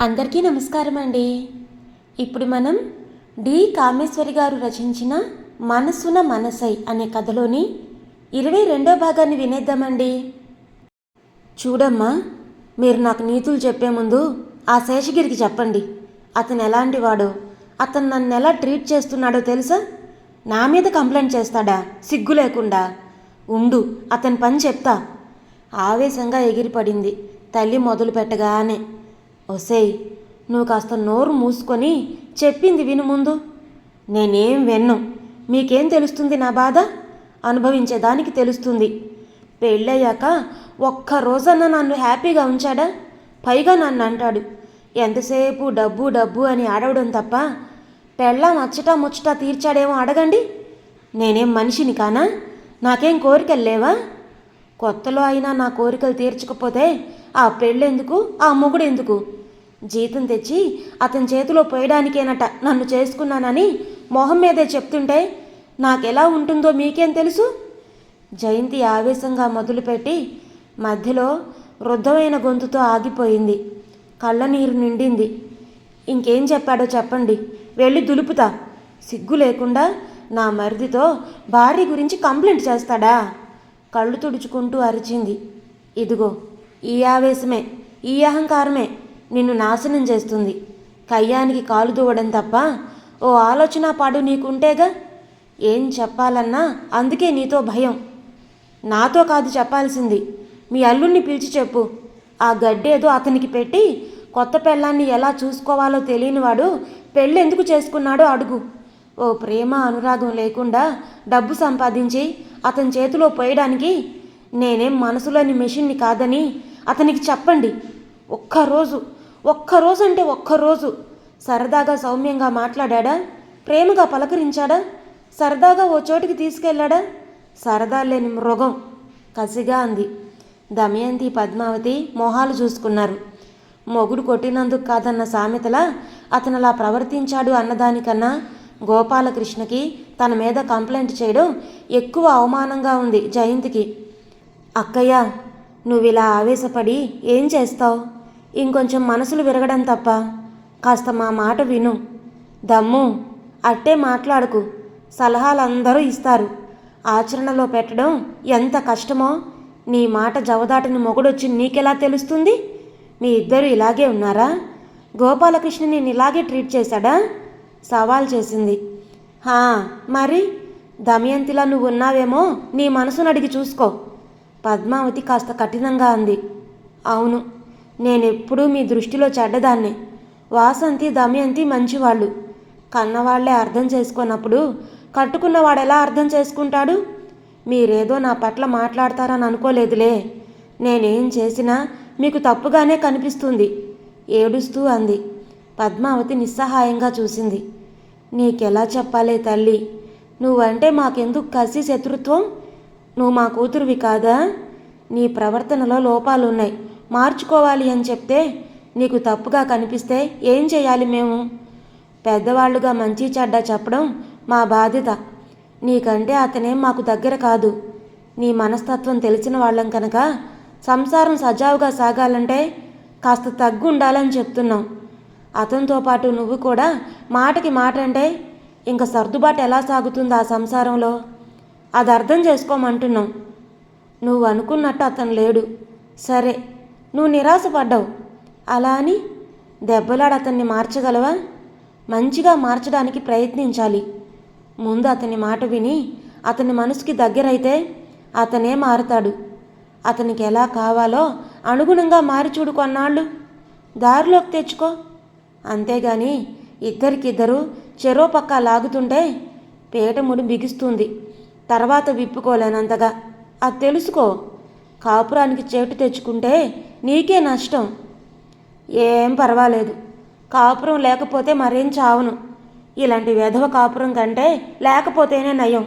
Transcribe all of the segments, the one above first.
అందరికీ నమస్కారం అండి. ఇప్పుడు మనం డి కామేశ్వరి గారు రచించిన మనసున మనసై అనే కథలోని ఇరవై రెండో భాగాన్ని వినేద్దామండి. చూడమ్మా మీరు నాకు నీతులు చెప్పే ముందు ఆ శేషగిరికి చెప్పండి. అతను ఎలాంటి వాడో అతను నన్ను ఎలా ట్రీట్ చేస్తున్నాడో తెలుసా? నా మీద కంప్లైంట్ చేస్తాడా? సిగ్గు లేకుండా. ఉండు అతని పని చెప్తా. ఆవేశంగా ఎగిరిపడింది. తల్లి మొదలు పెట్టగానే ఒసేయ్ నువ్వు కాస్త నోరు మూసుకొని చెప్పింది విను ముందు. నేనేం విన్ను? మీకేం తెలుస్తుంది నా బాధ? అనుభవించేదానికి తెలుస్తుంది. పెళ్ళయ్యాక ఒక్క రోజన్న నన్ను హ్యాపీగా ఉంచాడా? పైగా నన్ను అంటాడు. ఎంతసేపు డబ్బు డబ్బు అని అడవడం తప్ప పెళ్ళం అచ్చట ముచ్చటా తీర్చాడేమో అడగండి. నేనేం మనిషిని కానా? నాకేం కోరికలు లేవా? కొత్తలో అయినా నా కోరికలు తీర్చకపోతే ఆ పెళ్ళెందుకు? ఆ మొగుడెందుకు? జీతం తెచ్చి అతని చేతిలో పోయడానికేనట నన్ను చేసుకున్నానని మొహం మీదే చెప్తుంటే నాకెలా ఉంటుందో మీకేం తెలుసు? జయంతి ఆవేశంగా మొదలుపెట్టి మధ్యలో వృద్ధమైన గొంతుతో ఆగిపోయింది. కళ్ళనీరు నిండింది. ఇంకేం చెప్పాడో చెప్పండి. వెళ్ళి దులుపుతా. సిగ్గు లేకుండా నా మరిదితో భార్య గురించి కంప్లైంట్ చేస్తాడా? కళ్ళు తుడుచుకుంటూ అరిచింది. ఇదిగో ఈ ఆవేశమే ఈ అహంకారమే. నిన్ను నాశనం చేస్తుంది. కయ్యానికి కాలు దూవడం తప్ప ఓ ఆలోచన పాడు నీకుంటేగా? ఏం చెప్పాలన్నా అందుకే నీతో భయం. నాతో కాదు చెప్పాల్సింది. మీ అల్లుణ్ణి పిలిచి చెప్పు. ఆ గడ్డేదో అతనికి పెట్టి కొత్త పెళ్ళాన్ని ఎలా చూసుకోవాలో తెలియనివాడు పెళ్ళెందుకు చేసుకున్నాడో అడుగు. ఓ ప్రేమ అనురాగం లేకుండా డబ్బు సంపాదించి అతని చేతిలో పోయడానికి నేనేం మనసులోని మెషిన్ని కాదని అతనికి చెప్పండి. ఒక్కరోజు ఒక్కరోజు అంటే ఒక్కరోజు. సరదాగా సౌమ్యంగా మాట్లాడా ప్రేమగా పలకరించాడా? సరదాగా ఓ చోటికి తీసుకెళ్ళాడా? సరదా లేని మృగం. కసిగా అంది. దమయంతి పద్మావతి మొహాలు చూసుకున్నారు. మొగుడు కొట్టినందుకు కాదన్న సామెతలా అతను అలా ప్రవర్తించాడు అన్నదానికన్నా గోపాలకృష్ణకి తన మీద కంప్లైంట్ చేయడం ఎక్కువ అవమానంగా ఉంది జయంతికి. అక్కయ్య నువ్వు ఇలా ఆవేశపడి ఏం చేస్తావు? ఇంకొంచెం మనసులు విరగడం తప్ప. కాస్త మా మాట విను. దమ్ము అట్టే మాట్లాడుకు. సలహాలు అందరూ ఇస్తారు. ఆచరణలో పెట్టడం ఎంత కష్టమో? నీ మాట జవదాటని మొగుడొచ్చి నీకెలా తెలుస్తుంది? మీ ఇద్దరు ఇలాగే ఉన్నారా? గోపాలకృష్ణ నేను ఇలాగే ట్రీట్ చేశాడా? సవాల్ చేసింది. హా మరి? దమయంతిలా నువ్వు ఉన్నావేమో నీ మనసును అడిగి చూసుకో. పద్మావతి కాస్త కఠినంగా అంది. అవును. నేనెప్పుడూ మీ దృష్టిలో చెడ్డదాన్నే. వాసంతి దమయంతి మంచివాళ్ళు. కన్నవాళ్ళే అర్థం చేసుకున్నప్పుడు కట్టుకున్నవాడు ఎలా అర్థం చేసుకుంటాడు? మీరేదో నా పట్ల మాట్లాడతారని అనుకోలేదులే. నేనేం చేసినా మీకు తప్పుగానే కనిపిస్తుంది. ఏడుస్తూ అంది. పద్మావతి నిస్సహాయంగా చూసింది. నీకెలా చెప్పాలే తల్లి? నువ్వంటే మాకెందుకు కసి శత్రుత్వం? నువ్వు మా కూతురువి కాదా? నీ ప్రవర్తనలో లోపాలున్నాయి. మార్చుకోవాలి అని చెప్తే నీకు తప్పుగా కనిపిస్తే ఏం చేయాలి మేము? పెద్దవాళ్ళుగా మంచి చెడ్డ చెప్పడం మా బాధ్యత. నీకంటే అతనే మాకు దగ్గర కాదు. నీ మనస్తత్వం తెలిసిన వాళ్ళం కనుక సంసారం సజావుగా సాగాలంటే కాస్త తగ్గు ఉండాలని చెప్తున్నాం. అతనితో పాటు నువ్వు కూడా మాటకి మాట అంటే ఇంకా సర్దుబాటు ఎలా సాగుతుంది ఆ సంసారంలో? అది అర్థం చేసుకోమంటున్నాం. నువ్వు అనుకున్నట్టు అతను లేడు. సరే నువ్వు నిరాశపడ్డావు. అలా అని దెబ్బలాడు అతన్ని మార్చగలవా? మంచిగా మార్చడానికి ప్రయత్నించాలి. ముందు అతని మాట విని అతని మనసుకి దగ్గరైతే అతనే మారుతాడు. అతనికి ఎలా కావాలో అనుగుణంగా మారి చూడు కొన్నాళ్ళు. దారిలోకి తెచ్చుకో. అంతేగాని ఇద్దరికిద్దరు చెరో పక్క లాగుతుంటే పేటముడు బిగిస్తుంది. తర్వాత విప్పుకోలేనంతగా. అది తెలుసుకో. కాపురానికి చేటు తెచ్చుకుంటే నీకే నష్టం. ఏం పర్వాలేదు. కాపురం లేకపోతే మరేం చావను? ఇలాంటి వెధవ కాపురం కంటే లేకపోతేనే నయం.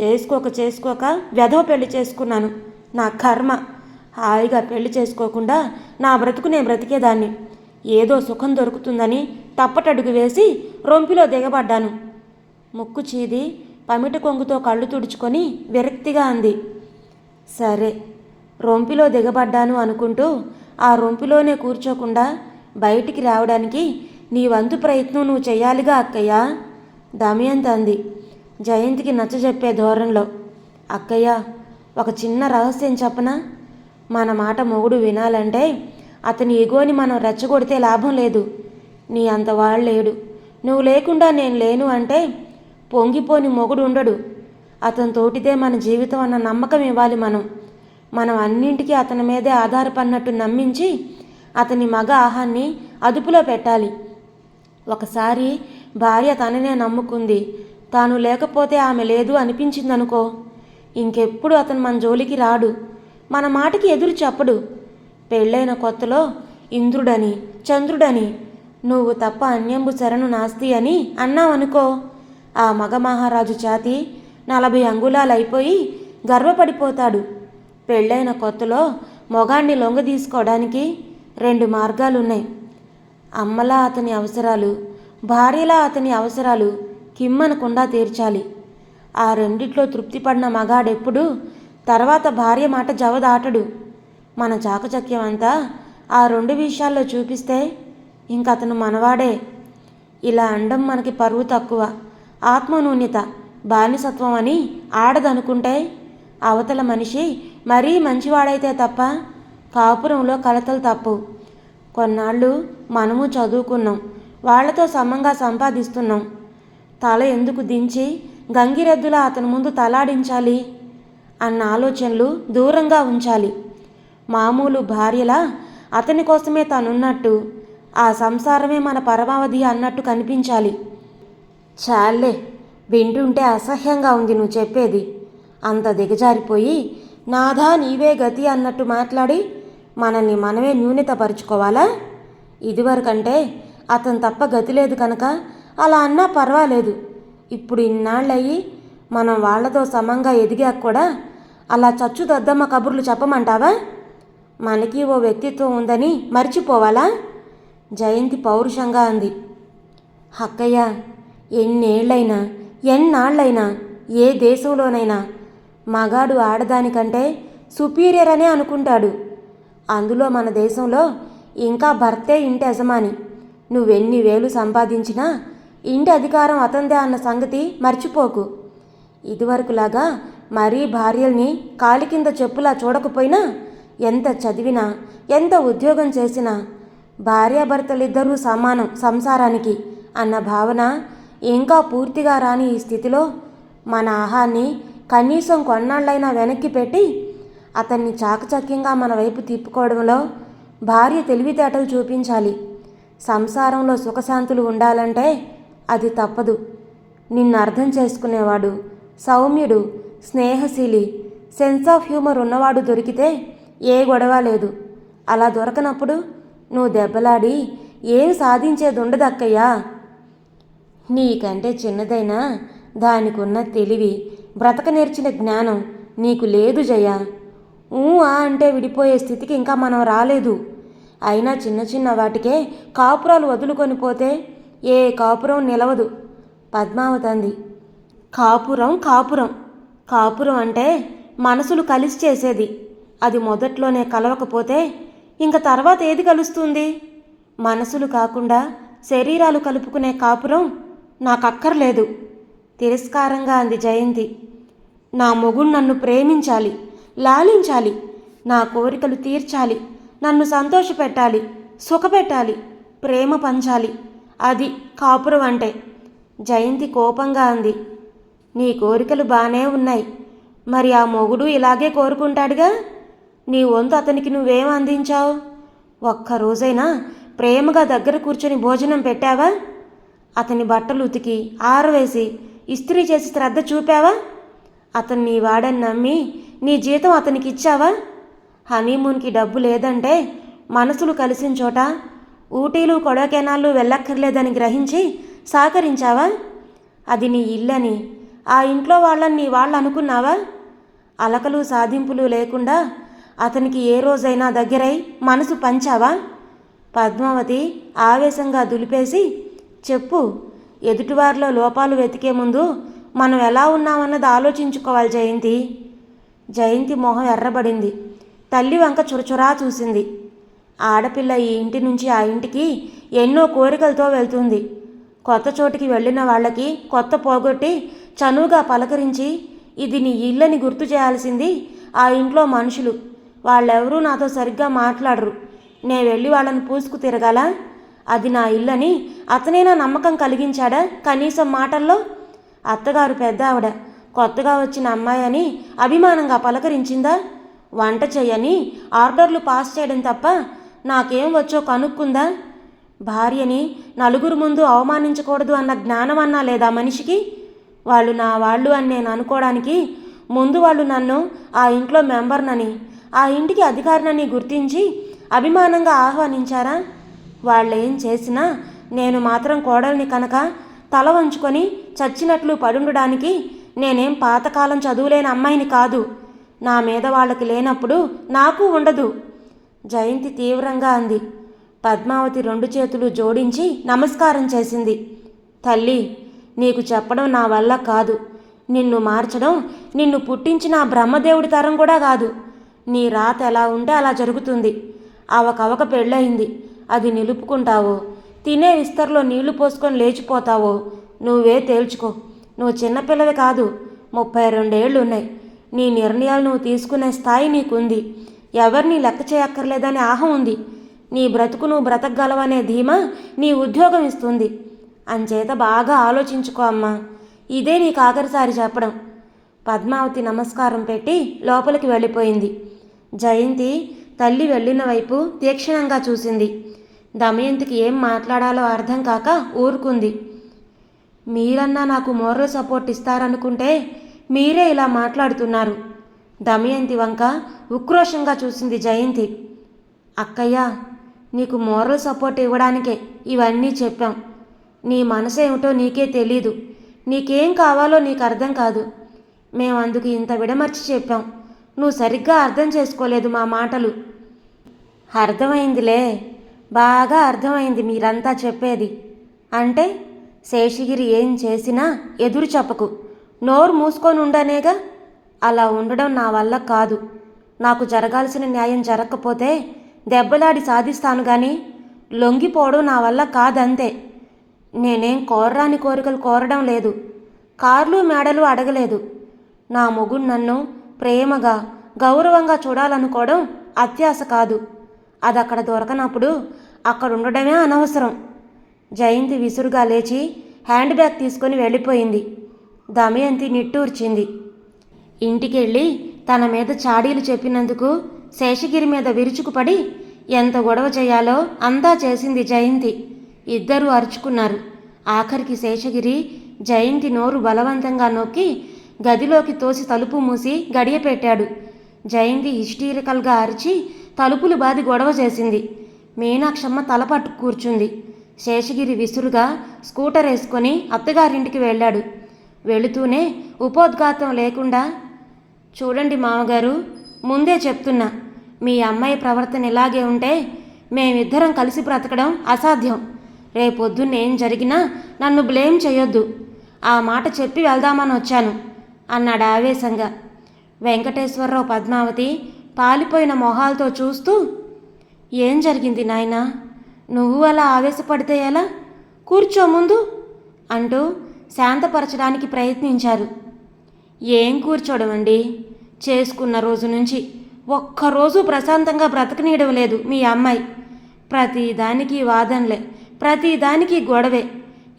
చేసుకోక చేసుకోక వెధవ పెళ్ళి చేసుకున్నాను. నా కర్మ. హాయిగా పెళ్ళి చేసుకోకుండా నా బ్రతుకు నేను బ్రతికేదాన్ని. ఏదో సుఖం దొరుకుతుందని తప్పటడుగు వేసి రొంపిలో దిగబడ్డాను. ముక్కు చీది పమిట కొంగుతో కళ్ళు తుడుచుకొని విరక్తిగా అంది. సరే. రొంపిలో దిగబడ్డాను అనుకుంటూ ఆ రొంపిలోనే కూర్చోకుండా బయటికి రావడానికి నీ వంతు ప్రయత్నం నువ్వు చేయాలిగా అక్కయ్య దమయంతి అంది. జయంతికి నచ్చజెప్పే ధోరణిలో అక్కయ్య ఒక చిన్న రహస్యం చెప్పనా? మన మాట మొగుడు వినాలంటే అతని ఎగోని మనం రెచ్చగొడితే లాభం లేదు. నీ అంత వాడు లేడు నువ్వు లేకుండా నేను లేను అంటే పొంగిపోని మొగుడు ఉండడు. అతని తోటిదే మన జీవితం అన్న నమ్మకం ఇవ్వాలి మనం. మనం అన్నింటికీ అతని మీదే ఆధారపడినట్టు నమ్మించి అతని మగ ఆహాన్ని అదుపులో పెట్టాలి. ఒకసారి భార్య తననే నమ్ముకుంది. తాను లేకపోతే ఆమె లేదు అనిపించిందనుకో ఇంకెప్పుడు అతను మన జోలికి రాడు. మన మాటకి ఎదురు చెప్పడు. పెళ్ళైన కొత్తలో ఇంద్రుడని చంద్రుడని నువ్వు తప్ప అన్యంబు శరణు నాస్తి అని అన్నావనుకో ఆ మగ మహారాజు ఛాతి నలభై అంగుళాలు అయిపోయి గర్వపడిపోతాడు. పెళ్ళైన కొత్తలో మొగాన్ని లొంగ తీసుకోవడానికి రెండు మార్గాలున్నాయి. అమ్మలా అతని అవసరాలు భార్యలా అతని అవసరాలు కిమ్మనకుండా తీర్చాలి. ఆ రెండిట్లో తృప్తిపడిన మగాడెప్పుడు తర్వాత భార్య మాట జవదాటడు. మన చాకచక్యం అంతా ఆ రెండు విషయాల్లో చూపిస్తే ఇంక అతను మనవాడే. ఇలా అండం మనకి పరువు తక్కువ ఆత్మనూన్యత బానిసత్వం అని ఆడదనుకుంటే అవతల మనిషి మరీ మంచివాడైతే తప్ప కాపురంలో కలతలు తప్పు. కొన్నాళ్ళు మనము చదువుకున్నాం వాళ్ళతో సమంగా సంపాదిస్తున్నాం. తల ఎందుకు దించి గంగిరెద్దులా అతని ముందు తలాడించాలి అన్న ఆలోచనలు దూరంగా ఉంచాలి. మామూలు భార్యలా అతని కోసమే తనున్నట్టు ఆ సంసారమే మన పరమావధి అన్నట్టు కనిపించాలి. చాలే వింటుంటే అసహ్యంగా ఉంది నువ్వు చెప్పేది. అంత దిగజారిపోయి నాదా నీవే గతి అన్నట్టు మాట్లాడి మనల్ని మనమే న్యూనతపరుచుకోవాలా? ఇదివరకంటే అతను తప్ప గతి లేదు కనుక అలా అన్నా పర్వాలేదు. ఇప్పుడు ఇన్నాళ్ళయ్యి మనం వాళ్ళతో సమంగా ఎదిగాక కూడా అలా చచ్చు దద్దమ్మ కబుర్లు చెప్పమంటావా? మనకి ఓ వ్యక్తిత్వం ఉందని మర్చిపోవాలా? జయంతి పౌరుషంగా అంది. హక్కయ్య ఎన్నేళ్ళైనా ఎన్నాళ్ళైనా ఏ దేశంలోనైనా మగాడు ఆడదానికంటే సుపీరియర్ అనే అనుకుంటాడు. అందులో మన దేశంలో ఇంకా భర్తే ఇంటి యజమాని. నువ్వెన్ని వేలు సంపాదించినా ఇంటి అధికారం అతందే అన్న సంగతి మర్చిపోకు. ఇదివరకులాగా మరీ భార్యల్ని కాలి కింద చెప్పులా చూడకపోయినా ఎంత చదివినా ఎంత ఉద్యోగం చేసినా భార్యాభర్తలిద్దరూ సమానం సంసారానికి అన్న భావన ఇంకా పూర్తిగా రాని ఈ స్థితిలో మన ఆహాన్ని కనీసం కొన్నాళ్ళైనా వెనక్కి పెట్టి అతన్ని చాకచక్యంగా మన వైపు తిప్పుకోవడంలో భార్య తెలివితేటలు చూపించాలి. సంసారంలో సుఖశాంతులు ఉండాలంటే అది తప్పదు. నిన్ను అర్థం చేసుకునేవాడు సౌమ్యుడు స్నేహశీలి సెన్స్ ఆఫ్ హ్యూమర్ ఉన్నవాడు దొరికితే ఏ గొడవ లేదు. అలా దొరకనప్పుడు నువ్వు దెబ్బలాడి ఏం సాధించేది ఉండదక్కయ్యా నీకంటే చిన్నదైనా దానికున్న తెలివి బ్రతక నేర్చిన జ్ఞానం నీకు లేదు జయ. ఊ ఆ అంటే విడిపోయే స్థితికి ఇంకా మనం రాలేదు. అయినా చిన్న చిన్న వాటికే కాపురాలు వదులుకొని పోతే ఏ కాపురం నిలవదు. పద్మావతి అంది కాపురం కాపురం. కాపురం అంటే మనసులు కలిసి చేసేది. అది మొదట్లోనే కలవకపోతే ఇంక తర్వాత ఏది కలుస్తుంది? మనసులు కాకుండా శరీరాలు కలుపుకునే కాపురం నాకక్కర్లేదు. తిరస్కారంగా అంది జయంతి. నా మొగుడు నన్ను ప్రేమించాలి లాలించాలి నా కోరికలు తీర్చాలి నన్ను సంతోషపెట్టాలి సుఖపెట్టాలి ప్రేమ పంచాలి అది కాపురం అంటే. జయంతి కోపంగా అంది. నీ కోరికలు బాగానే ఉన్నాయి మరి ఆ మొగుడు ఇలాగే కోరుకుంటాడుగా? నీ వంతు అతనికి నువ్వేం అందించావు? ఒక్క రోజైనా ప్రేమగా దగ్గర కూర్చొని భోజనం పెట్టావా? అతని బట్టలు ఉతికి ఆరవేసి ఇస్త్రీ చేసి శ్రద్ధ చూపావా? అతను నీ వాడని నమ్మి నీ జీతం అతనికి ఇచ్చావా? హనీమూన్కి డబ్బు లేదంటే మనసులు కలిసిన చోట ఊటీలు కొడకెనాళ్ళు వెళ్ళక్కర్లేదని గ్రహించి సహకరించావా? అది నీ ఇల్లని ఆ ఇంట్లో వాళ్ళని నీ వాళ్ళు అనుకున్నావా? అలకలు సాధింపులు లేకుండా అతనికి ఏ రోజైనా దగ్గరై మనసు పంచావా? పద్మావతి ఆవేశంగా దులిపేసి చెప్పు ఎదుటివారిలో లోపాలు వెతికే ముందు మనం ఎలా ఉన్నామన్నది ఆలోచించుకోవాలి జయంతి. జయంతి మొహం ఎర్రబడింది. తల్లి వంక చురచురా చూసింది. ఆడపిల్ల ఈ ఇంటి నుంచి ఆ ఇంటికి ఎన్నో కోరికలతో వెళ్తుంది. కొత్త చోటికి వెళ్ళిన వాళ్ళకి కొత్త పోగొట్టి చనువుగా పలకరించి ఇది నీ ఇల్లని గుర్తు చేయాల్సింది ఆ ఇంట్లో మనుషులు. వాళ్ళెవరూ నాతో సరిగ్గా మాట్లాడరు. నే వెళ్ళి వాళ్ళని పూసుకు తిరగాల? అది నా ఇల్లని అతనేనా నమ్మకం కలిగించాడా? కనీసం మాటల్లో? అత్తగారు పెద్ద ఆవిడ కొత్తగా వచ్చిన అమ్మాయి అని అభిమానంగా పలకరించిందా? వంట చేయని ఆర్డర్లు పాస్ చేయడం తప్ప నాకేం వచ్చో కనుక్కుందా? భార్యని నలుగురు ముందు అవమానించకూడదు అన్న జ్ఞానం అన్నా లేదా మనిషికి? వాళ్ళు నా వాళ్ళు అని నేను అనుకోవడానికి ముందు వాళ్ళు నన్ను ఆ ఇంట్లో మెంబర్నని ఆ ఇంటికి అధికారినని గుర్తించి అభిమానంగా ఆహ్వానించారా? వాళ్ళు ఏం చేసినా నేను మాత్రం కోడల్ని కనుక తల వంచుకొని చచ్చినట్లు పడుండడానికి నేనేం పాతకాలం చదువులేని అమ్మాయిని కాదు. నా మీద వాళ్ళకి లేనప్పుడు నాకు ఉండదు. జయంతి తీవ్రంగా అంది. పద్మావతి రెండు చేతులు జోడించి నమస్కారం చేసింది. తల్లి నీకు చెప్పడం నా వల్ల కాదు. నిన్ను మార్చడం నిన్ను పుట్టించిన బ్రహ్మదేవుడి తరం కూడా కాదు. నీ రాత ఎలా ఉంటే అలా జరుగుతుంది. అవకవక పెళ్ళయింది. అది నిలుపుకుంటావో? తినే విస్తర్లో నీళ్ళు పోసుకొని లేచిపోతావో. నువ్వే తేల్చుకో. నువ్వు చిన్నపిల్లవి కాదు. ముప్పై రెండేళ్ళు ఉన్నాయి. నీ నిర్ణయాలు నువ్వు తీసుకునే స్థాయి నీకుంది. ఎవరిని లెక్క చేయక్కర్లేదనే ఆహం ఉంది. నీ బ్రతుకు నువ్వు బ్రతకగలవనే ధీమా నీ ఉద్యోగం ఇస్తుంది. అంచేత బాగా ఆలోచించుకో అమ్మా. ఇదే నీకు ఆఖరిసారి చెప్పడం. పద్మావతి నమస్కారం పెట్టి లోపలికి వెళ్ళిపోయింది. జయంతి తల్లి వెళ్ళిన వైపు తీక్షణంగా చూసింది. దమయంతికి ఏం మాట్లాడాలో అర్థం కాక ఊరుకుంది. మీరన్నా నాకు మోరల్ సపోర్ట్ ఇస్తారనుకుంటే మీరే ఇలా మాట్లాడుతున్నారు. దమయంతి వంక ఉక్రోషంగా చూసింది జయంతి. అక్కయ్య నీకు మోరల్ సపోర్ట్ ఇవ్వడానికే ఇవన్నీ చెప్పాం. నీ మనసు ఏమిటో నీకే తెలీదు. నీకేం కావాలో నీకు అర్థం కాదు. మేము అందుకు ఇంత విడమర్చి చెప్పాం. నువ్వు సరిగ్గా అర్థం చేసుకోలేదు మా మాటలు. అర్థమైందిలే. బాగా అర్థమైంది మీరంతా చెప్పేది. అంటే శేషగిరి ఏం చేసినా ఎదురు చెప్పకు. నోరు మూసుకొని ఉండనేగా అలా ఉండడం నా వల్ల కాదు. నాకు జరగాల్సిన న్యాయం జరగకపోతే దెబ్బలాడి సాధిస్తాను కానీ లొంగిపోవడం నా వల్ల కాదంతే. నేనేం కోరరాని కోరికలు కోరడం లేదు. కార్లు మేడలు అడగలేదు. నా మొగుడు నన్ను ప్రేమగా గౌరవంగా చూడాలనుకోవడం అత్యాశ కాదు. అది అక్కడ దొరకనప్పుడు అక్కడ ఉండడమే అనవసరం. జయంతి విసురుగా లేచి హ్యాండ్ బ్యాగ్ తీసుకొని వెళ్ళిపోయింది. దమయంతి నిట్టూర్చింది. ఇంటికెళ్ళి తన మీద చాడీలు చెప్పినందుకు శేషగిరి మీద విరుచుకుపడి ఎంత గొడవ చేయాలో అంతా చేసింది జయంతి. ఇద్దరూ అరుచుకున్నారు. ఆఖరికి శేషగిరి జయంతి నోరు బలవంతంగా నొక్కి గదిలోకి తోసి తలుపు మూసి గడియపెట్టాడు. జయంతి హిస్టీరికల్గా అరిచి తలుపులు బాది గొడవ చేసింది. మీనాక్షమ్మ తలపట్టు కూర్చుంది. శేషగిరి విసురుగా స్కూటర్ వేసుకొని అత్తగారింటికి వెళ్ళాడు. వెళుతూనే ఉపోద్ఘాతం లేకుండా చూడండి మామగారు ముందే చెప్తున్నా మీ అమ్మాయి ప్రవర్తన ఇలాగే ఉంటే మేమిద్దరం కలిసి బ్రతకడం అసాధ్యం. రేపొద్దున్న ఏం జరిగినా నన్ను బ్లేమ్ చేయొద్దు. ఆ మాట చెప్పి వెళ్దామని వచ్చాను అన్నాడు ఆవేశంగా. వెంకటేశ్వరరావు పద్మావతి పాలిపోయిన మొహాలతో చూస్తూ ఏం జరిగింది నాయనా? నువ్వు అలా ఆవేశపడితే ఎలా? కూర్చో ముందు అంటూ శాంతపరచడానికి ప్రయత్నించారు. ఏం కూర్చోడమండి? అండి చేసుకున్న రోజు నుంచి ఒక్కరోజు ప్రశాంతంగా బ్రతకనీయడం లేదు మీ అమ్మాయి. ప్రతిదానికి వాదనలే ప్రతిదానికి గొడవే.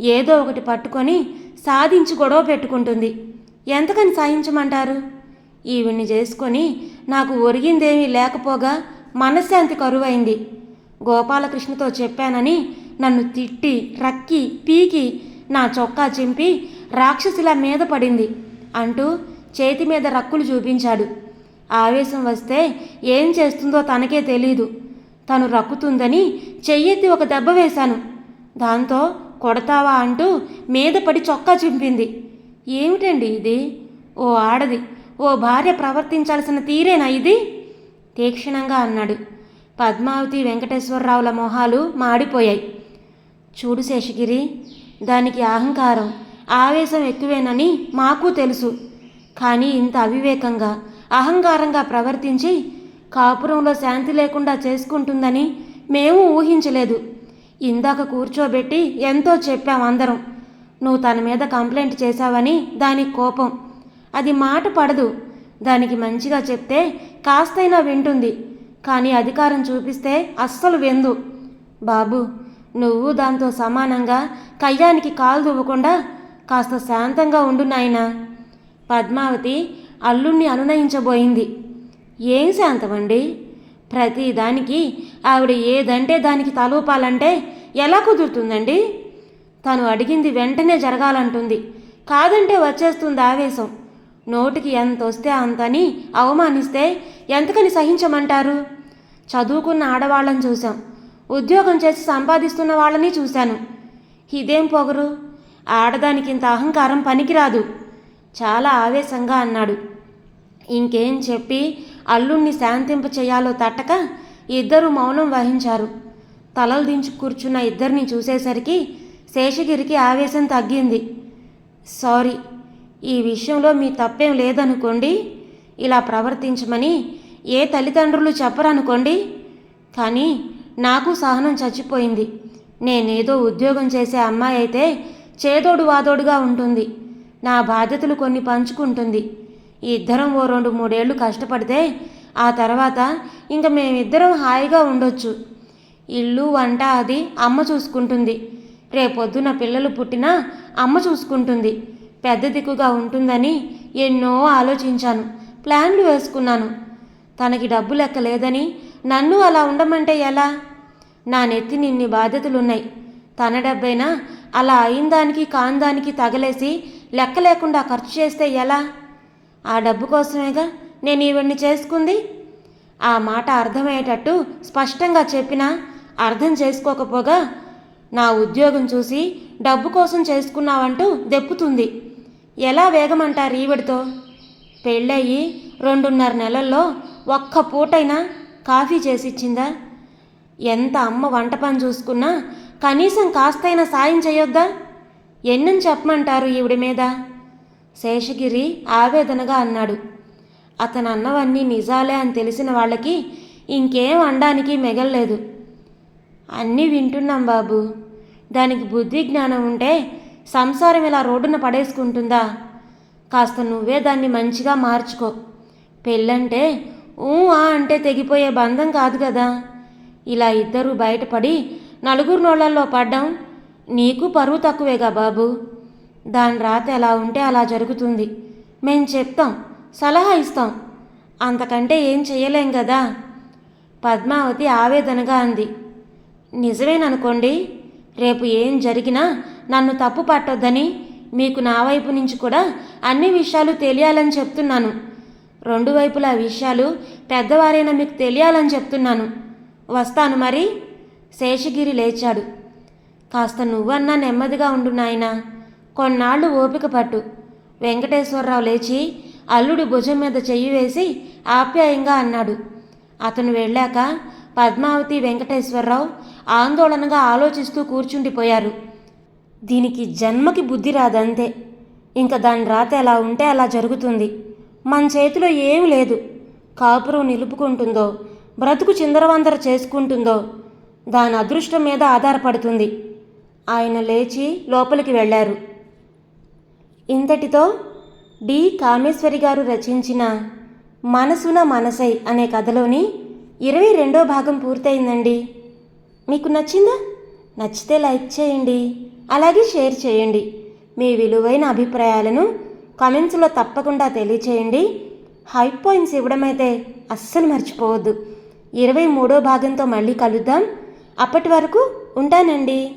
ఏదో ఒకటి పట్టుకొని సాధించి గొడవ పెట్టుకుంటుంది. ఎంతకని సాధించమంటారు? ఈవిడ్ని చేసుకొని నాకు ఒరిగిందేమీ లేకపోగా మనశ్శాంతి కరువైంది. గోపాలకృష్ణతో చెప్పానని నన్ను తిట్టి రక్కి పీకి నా చొక్కా చింపి రాక్షసిలా మీద పడింది అంటూ చేతి మీద రక్కులు చూపించాడు. ఆవేశం వస్తే ఏం చేస్తుందో తనకే తెలీదు. తను రక్కుతుందని చెయ్యెత్తి ఒక దెబ్బ వేశాను. దాంతో కొడతావా అంటూ మీద పడి చొక్కా చింపింది. ఏమిటండి ఇది? ఓ ఆడది ఓ భార్య ప్రవర్తించాల్సిన తీరేనా ఇది? తీక్షణంగా అన్నాడు. పద్మావతి వెంకటేశ్వరరావుల మొహాలు మాడిపోయాయి. చూడు శేషగిరి దానికి అహంకారం ఆవేశం ఎక్కువేనని మాకు తెలుసు. కానీ ఇంత అవివేకంగా అహంకారంగా ప్రవర్తించి కాపురంలో శాంతి లేకుండా చేసుకుంటుందని మేము ఊహించలేదు. ఇందాక కూర్చోబెట్టి ఎంతో చెప్పాం అందరం. నువ్వు తన మీద కంప్లైంట్ చేశావని దానికి కోపం. అది మాట పడదు. దానికి మంచిగా చెప్తే కాస్తైనా వింటుంది కానీ అధికారం చూపిస్తే అస్సలు వెందు. బాబు నువ్వు దాంతో సమానంగా కయ్యానికి కాలు దువ్వకుండా కాస్త శాంతంగా ఉండు నాయనా. పద్మావతి అల్లుణ్ణి అనునయించబోయింది. ఏం శాంతమండి? ప్రతి దానికి ఆవిడ ఏదంటే దానికి తలూపాలంటే ఎలా కుదురుతుందండి? తను అడిగింది వెంటనే జరగాలంటుంది. కాదంటే వచ్చేస్తుంది ఆవేశం. నోటికి ఎంత వస్తే అంతని అవమానిస్తే ఎంతకని సహించమంటారు? చదువుకున్న ఆడవాళ్ళని చూశాం. ఉద్యోగం చేసి సంపాదిస్తున్న వాళ్ళని చూశాను. ఇదేం పొగరు? ఆడదానికి ఇంత అహంకారం పనికిరాదు. చాలా ఆవేశంగా అన్నాడు. ఇంకేం చెప్పి అల్లుణ్ణి శాంతింప చేయాలో తట్టక ఇద్దరు మౌనం వహించారు. తలలు దించి కూర్చున్న ఇద్దరిని చూసేసరికి శేషగిరికి ఆవేశం తగ్గింది. సారీ ఈ విషయంలో మీ తప్పేం లేదనుకోండి ఇలా ప్రవర్తించమని ఏ తల్లిదండ్రులు చెప్పరనుకోండి. కానీ నాకు సహనం చచ్చిపోయింది. నేనేదో ఉద్యోగం చేసే అమ్మాయి అయితే చేదోడు వాదోడుగా ఉంటుంది. నా బాధ్యతలు కొన్ని పంచుకుంటుంది. ఇద్దరం ఓ రెండు మూడేళ్ళు కష్టపడితే ఆ తర్వాత ఇంక మేమిద్దరం హాయిగా ఉండొచ్చు. ఇల్లు వంట అది అమ్మ చూసుకుంటుంది. రేపొద్దున పిల్లలు పుట్టినా అమ్మ చూసుకుంటుంది. పెద్ద దిక్కుగా ఉంటుందని ఎన్నో ఆలోచించాను. ప్లాన్లు వేసుకున్నాను. తనకి డబ్బు లెక్క లేదని నన్ను అలా ఉండమంటే ఎలా? నా నెత్తి నిన్ని బాధ్యతలున్నాయి. తన డబ్బైనా అలా అయిన దానికి కాందానికి తగలేసి లెక్క లేకుండా ఖర్చు చేస్తే ఎలా? ఆ డబ్బు కోసమేగా నేను ఈవిడ్ని చేసుకుంది? ఆ మాట అర్థమయ్యేటట్టు స్పష్టంగా చెప్పినా అర్థం చేసుకోకపోగా నా ఉద్యోగం చూసి డబ్బు కోసం చేసుకున్నావంటూ దెప్పుతుంది ఎలా వేగమంటారు ఈవిడితో? పెళ్ళయి రెండున్నర నెలల్లో ఒక్క పూటైనా కాఫీ చేసిచ్చిందా? ఎంత అమ్మ వంట పని చూసుకున్నా కనీసం కాస్తైనా సాయం చేయొద్దా? ఎన్నని చెప్పమంటారు ఈవిడి మీద? శేషగిరి ఆవేదనగా అన్నాడు. అతను అన్నవన్నీ నిజాలే అని తెలిసిన వాళ్ళకి ఇంకేం అనడానికి మిగల్లేదు. అన్నీ వింటున్నాం బాబు. దానికి బుద్ధి జ్ఞానం ఉంటే సంసారం ఇలా రోడ్డున పడేసుకుంటుందా? కాస్త నువ్వే దాన్ని మంచిగా మార్చుకో. పెళ్ళంటే ఊ ఆ అంటే తెగిపోయే బంధం కాదు కదా. ఇలా ఇద్దరు బయటపడి నలుగురు నోళ్ళల్లో పడ్డం నీకు పరువు తక్కువేగా బాబు. దాని రాత ఎలా ఉంటే అలా జరుగుతుంది. మేం చెప్తాం సలహా ఇస్తాం. అంతకంటే ఏం చేయలేం కదా. పద్మావతి ఆవేదనగా అంది. నిజమేననుకోండి. రేపు ఏం జరిగినా నన్ను తప్పు పట్టొద్దని మీకు నా వైపు నుంచి కూడా అన్ని విషయాలు తెలియాలని చెప్తున్నాను. రెండు వైపులా విషయాలు పెద్దవారైనా మీకు తెలియాలని చెప్తున్నాను. వస్తాను మరి. శేషగిరి లేచాడు. కాస్త నువ్వన్నా నెమ్మదిగా ఉండు నాయనా. కొన్నాళ్ళు ఓపిక పట్టు. వెంకటేశ్వరరావు లేచి అల్లుడి భుజం మీద చెయ్యి వేసి ఆప్యాయంగా అన్నాడు. అతను వెళ్ళాక పద్మావతి వెంకటేశ్వరరావు ఆందోళనగా ఆలోచిస్తూ కూర్చుండిపోయారు. దీనికి జన్మకి బుద్ధి రాదంతే. ఇంకా దాని రాత ఎలా ఉంటే అలా జరుగుతుంది. మన చేతిలో ఏం లేదు. కాపురం నిలుపుకుంటుందో బ్రతుకు చిందరవందర చేసుకుంటుందో దాని అదృష్టం మీద ఆధారపడుతుంది. ఆయన లేచి లోపలికి వెళ్ళారు. ఇంతటితో డి. కామేశ్వరి గారు రచించిన మనసున మనసై అనే కథలోని ఇరవై రెండో భాగం పూర్తయిందండి. మీకు నచ్చిందా? నచ్చితే లైక్ చేయండి అలాగే షేర్ చేయండి. మీ విలువైన అభిప్రాయాలను కామెంట్స్లో తప్పకుండా తెలియచేయండి. హై పాయింట్స్ ఇవ్వడం అయితే అస్సలు మర్చిపోవద్దు. ఇరవై మూడో భాగంతో మళ్ళీ కలుద్దాం. అప్పటి వరకు ఉంటానండి.